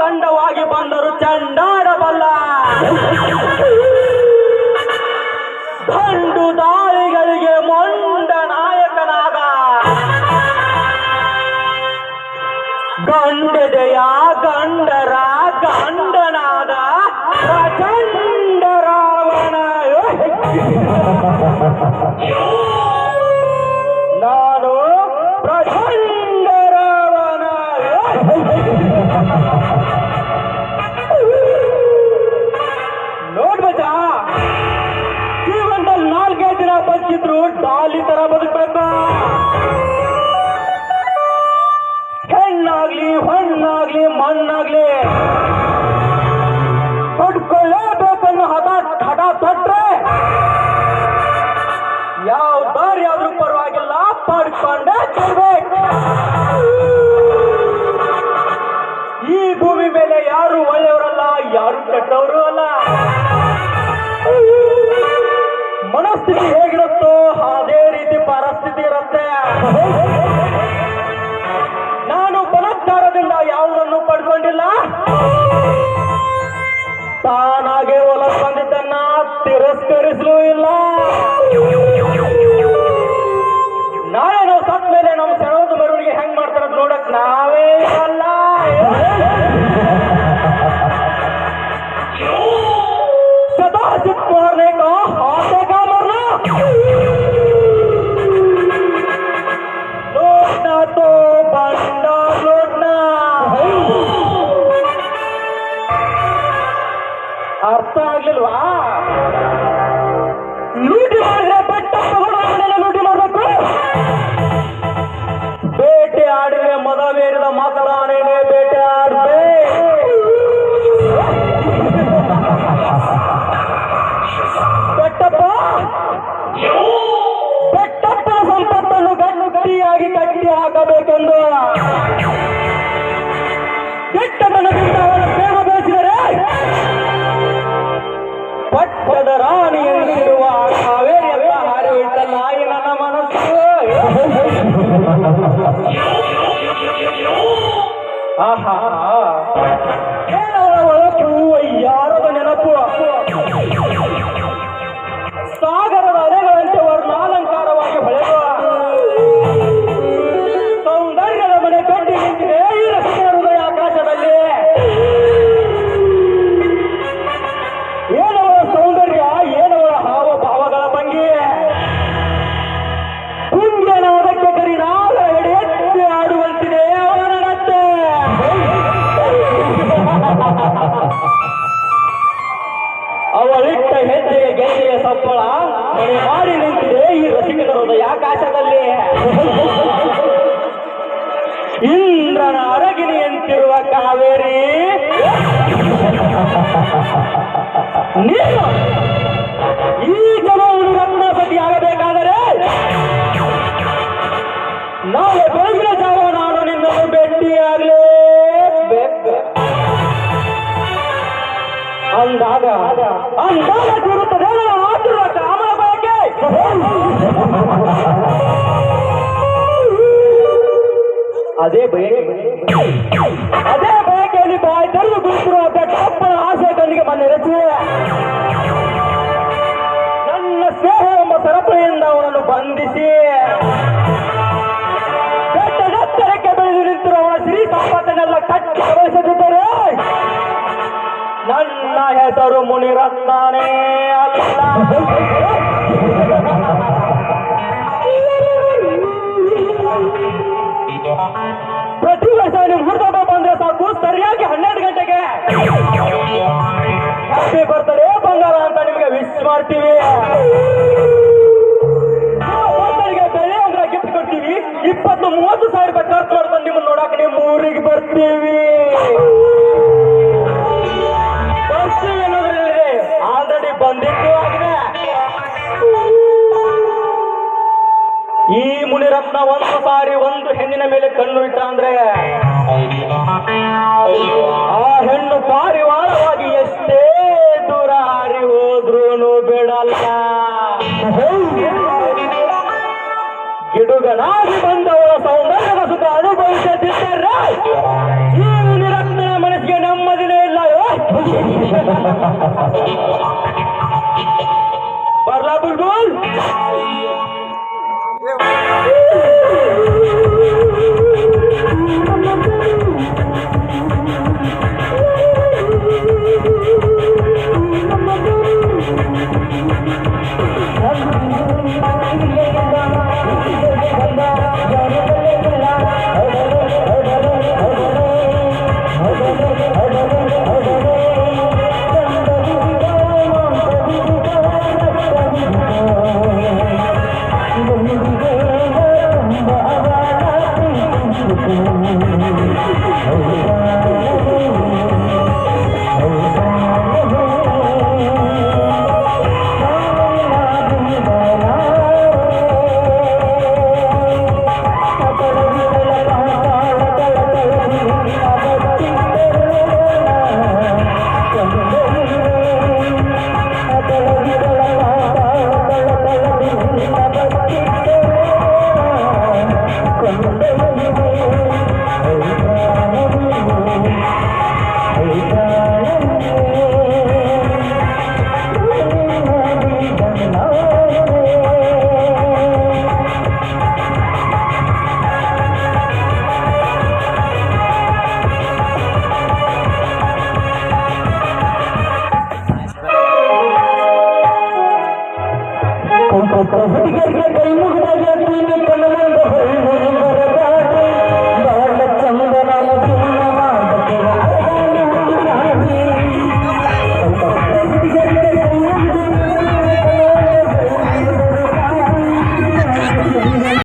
ತಂಡೋಪತಂಡವಾಗಿ ಬಂದರು ಚಂಡಾಡಬಲ್ಲ ಗಂಡು ದಾಳಿಗಳಿಗೆ ಮೊಂಡ ನಾಯಕನಾದ. ಗಂಡದೆಯ ಗಂಡರ ಗಂಡನಾದ ಪ್ರಚಂಡ ರಾವಣ ನಾನು ಪ್ರಚಂಡ ರಾವಣ ಹೆಣ್ಣಾಗ್ಲಿ ಮಣ್ಣಾಗ್ಲಿ ನಾವೇ ಅಲ್ಲ. ಸದಾ ಚಿಕ್ಕ ಮಾರನೇಗೋ ಅರ್ಥ ಆಗ್ಲಿಲ್ವಾ? ಕಟ್ಟಿ ಹಾಕಬೇಕೆಂದು ಕೆಟ್ಟತನದಿಂದ ಅವನ ಪ್ರೇಮ ಬೆಳೆಸಿದರೆ ಪಟ್ಟದ ರಾಣಿ ಎನ್ನಿರುವ ಕಾವೇರಿಯ ಅಂತ ಹಾರಿ ಹೋಯ್ತಲ್ಲ ನನ್ನ ಮನಸ್ಸು. ಆಹಾ. ಕಾವೇರಿ ನೀನು ಈ ಕೆಲವರು ರತ್ನಪತಿ ಆಗಬೇಕಾದರೆ ನಾಳೆ ಬೆಳಗಿನ ಜಾವ ನಾನು ನಿನ್ನನ್ನು ಭೇಟಿಯಾಗಲೇಬೇಕು ಅಂದಾಗ ಅಂದಾಗ ತಿರುತ್ತದೆ ಆತುರ ಕಾಮನ ಬಯಕೆ ಅದೇ ಬಯಕೆ ಅದೇ ಬಯಕೆಯಲ್ಲಿ ಬಾಯಿ ತೆರೆದು ಕಪ್ಪನ ಆಸೆ ಕಣ್ಣಿಗೆ ಬಂದಿರಚಿ ನನ್ನ ಸ್ನೇಹ ಎಂಬ ಸರಪಳಿಯಿಂದ ಅವನನ್ನು ಬಂಧಿಸಿ. ಎತ್ತರಕ್ಕೆ ಬೆಳೆದು ನಿಂತಿರುವ ಅವನ ಸಿರಿ ಕಟ್ಟಿ ಕಳಿಸದಿದ್ದರೆ ನನ್ನ ಹೆಸರು ಮುನಿರತ್ನಾನೇ ಅಲ್ಲ. ಪ್ರತಿ ವರ್ಷ ನಿಮ್ ಹುಡುಗ ಬಂದ್ರೆ ಸಾಕು, ಸರಿಯಾಗಿ ಹನ್ನೆರಡು ಗಂಟೆಗೆ. ಹ್ಯಾಪಿ ಬರ್ತಡೇ ಬಂಗಾರ ಅಂತ ನಿಮಗೆ ವಿಶ್ ಮಾಡ್ತೀವಿ. ಬೆಳೆ ಅಂದ್ರೆ ಗಿಫ್ಟ್ ಕೊಡ್ತೀವಿ. ಇಪ್ಪತ್ತು, ಮೂವತ್ತು ಸಾವಿರ ರೂಪಾಯಿ ಖರ್ಚು ಮಾಡ್ಕೊಂಡು ನಿಮ್ಮನ್ನ ನೋಡಕ್ಕೆ ನೀವು ಬರ್ತೀವಿ. ಬರ್ತೀವಿ ಅನ್ನೋದ್ರಲ್ಲಿ ಆಲ್ರೆಡಿ ಬಂದಿದ್ದು ಆಗಿದೆ. ಈ ಮುನಿರತ್ನ ಒಂದು ಸಾರಿ ಒಂದು Não, não, não.